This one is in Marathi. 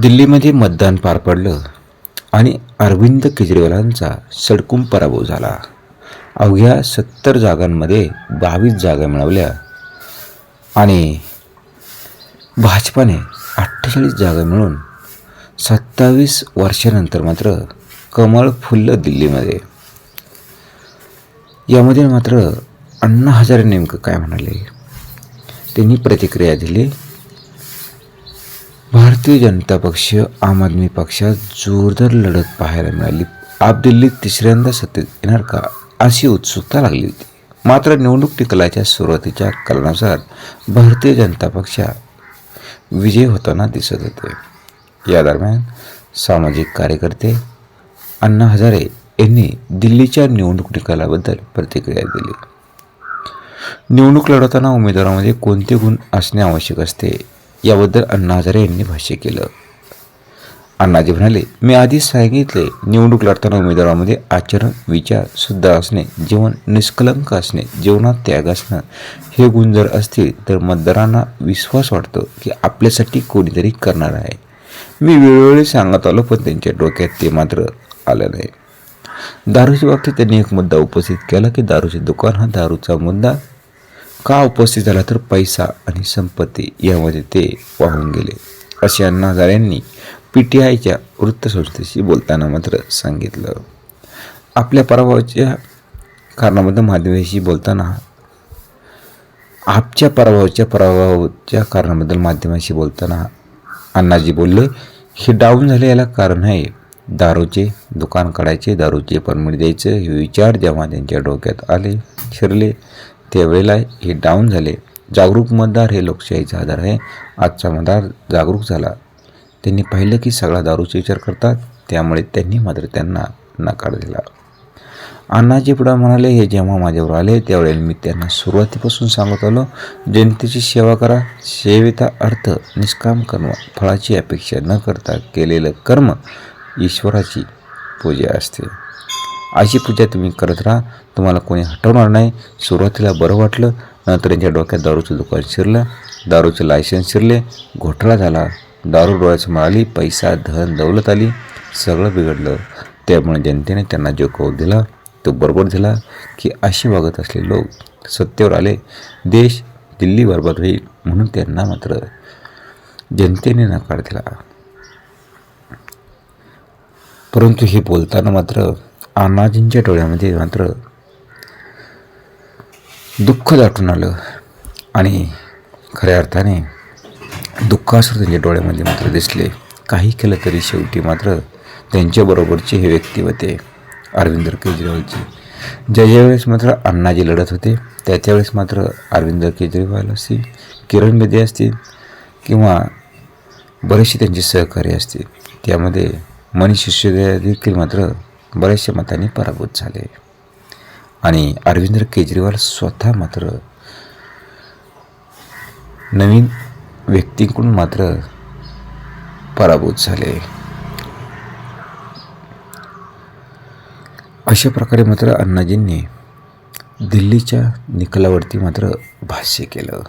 दिल्लीमध्ये मतदान पार पडलं आणि अरविंद केजरीवालांचा सडकून पराभव झाला. अवघ्या सत्तर जागांमध्ये बावीस जागा मिळवल्या आणि भाजपाने अठ्ठेचाळीस जागा मिळून सत्तावीस वर्षानंतर मात्र कमळ फुललं दिल्लीमध्ये. यामध्ये मात्र अण्णा हजारे नेमकं काय म्हणाले? त्यांनी प्रतिक्रिया दिली. भारतीय जनता पक्ष आम आदमी पक्षात जोरदार लढत पाहायला मिळाली. आप दिल्लीत तिसऱ्यांदा सत्तेत येणार का? अशी उत्सुकता लागली होती. मात्र निवडणूक निकालाच्या सुरुवातीच्या कलानुसार भारतीय जनता पक्षा विजय होताना दिसत होते. या दरम्यान सामाजिक कार्यकर्ते अण्णा हजारे यांनी दिल्लीच्या निवडणूक निकालाबद्दल प्रतिक्रिया दिली. निवडणूक लढवताना उमेदवारामध्ये कोणते गुण असणे आवश्यक असते? याबद्दल अण्णा हजारे यांनी भाष्य केलं. अण्णाजी म्हणाले मी आधीच सांगितले निवडणूक लढताना उमेदवारामध्ये आचरण विचार शुद्ध असणे जीवन निष्कलंक असणे जीवनात त्याग असणं हे गुण जर असतील तर मतदारांना विश्वास वाटतो की आपल्यासाठी कोणीतरी करणार आहे. मी वेळोवेळी सांगत आलो पण त्यांच्या डोक्यात ते मात्र आलं नाही. दारूच्या बाबतीत त्यांनी एक मुद्दा उपस्थित केला की दारूचे दुकान हा दारूचा मुद्दा का उपस्थित झाला तर पैसा आणि संपत्ती यामध्ये ते वाहून गेले? असे अण्णा हजार यांनी पी टी आयच्या वृत्तसंस्थेशी बोलताना मात्र सांगितलं. आपल्या पराभवाच्या कारणाबद्दल माध्यमाशी बोलताना आपच्या पराभवाच्या पराभवाच्या कारणाबद्दल माध्यमाशी बोलताना अण्णाजी बोलले हे डाऊन झाले याला कारण आहे. दारूचे दुकान काढायचे दारूचे परमिट द्यायचं हे विचार जेव्हा त्यांच्या डोक्यात आले शिरले त्यावेळेला हे डाऊन झाले. जागरूक मतदार हे लोकशाहीचा आधार आहे. आजचा मतदार जागरूक झाला. त्यांनी पाहिलं की सगळा दारूचा विचार करतात. त्यामुळे त्यांनी मात्र त्यांना नकार दिला. अण्णाजी पुढे म्हणाले हे जेव्हा माझ्यावर आले त्यावेळेला मी त्यांना सुरुवातीपासून सांगत आलो. जनतेची सेवा करा. सेवेचा अर्थ निष्काम कर्म फळाची अपेक्षा न करता केलेलं कर्म ईश्वराची पूजा असते. अशी पूजा तुम्ही करत राहा. तुम्हाला कोणी हटवणार नाही. सुरुवातीला बरं वाटलं नंतर त्यांच्या डोक्यात दारूचं दुकान शिरलं दारूचं लायसन्स शिरले घोटाळा झाला. दारू डोळ्यासमोर आली पैसा धन दौलत आली सगळं बिघडलं. त्यामुळे जनतेने त्यांना जो कौल दिला तो बरोबर दिला की अशी वागत असले लोक सत्तेवर आले देश दिल्ली बरबाद होईल म्हणून त्यांना मात्र जनतेने नकार दिला. परंतु हे बोलताना मात्र अण्णाजींच्या डोळ्यामध्ये मात्र दुःख दाटून आलं. आणि खऱ्या अर्थाने दुःखासूर त्यांच्या डोळ्यामध्ये मात्र दिसले. काही केलं तरी शेवटी मात्र त्यांच्याबरोबरचे हे व्यक्ती होते. अरविंद केजरीवालचे ज्या ज्यावेळेस मात्र अण्णाजी लढत होते त्या त्यावेळेस मात्र अरविंद केजरीवाल असतील किरण बेदी असतील किंवा बरेचसे त्यांचे सहकारी असतील. त्यामध्ये मनीष सिसोदिया देखील मात्र बऱ्याचशा मतांनी पराभूत झाले. आणि अरविंद केजरीवाल स्वतः मात्र नवीन व्यक्तींकडून मात्र पराभूत झाले. अशा प्रकारे मात्र अण्णाजींनी दिल्लीच्या निकालावरती मात्र भाष्य केलं.